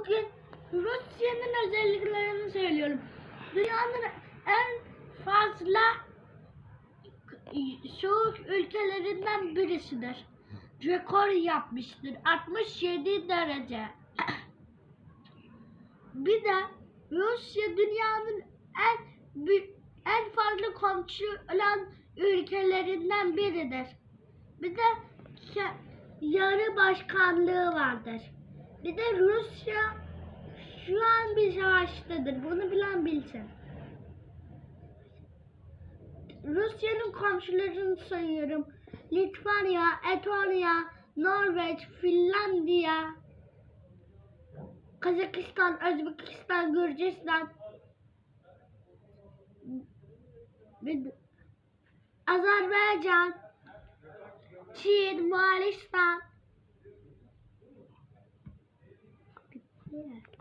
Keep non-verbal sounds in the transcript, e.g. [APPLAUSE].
Bugün Rusya'nın özelliklerini söylüyorum. Dünyanın en fazla soğuk ülkelerinden birisidir. Rekor yapmıştır. 67 derece. [CLEARS THROAT] Bir de Rusya dünyanın en en fazla komşu olan ülkelerinden biridir. Bir de yarı başkanlığı vardır. Bir de Rusya şu an bir savaştadır. Bunu bilen bilsin. Rusya'nın komşularını sayıyorum. Litvanya, Estonya, Norveç, Finlandiya, Kazakistan, Özbekistan, Gürcistan, Azerbaycan, Çin, Moğolistan. 对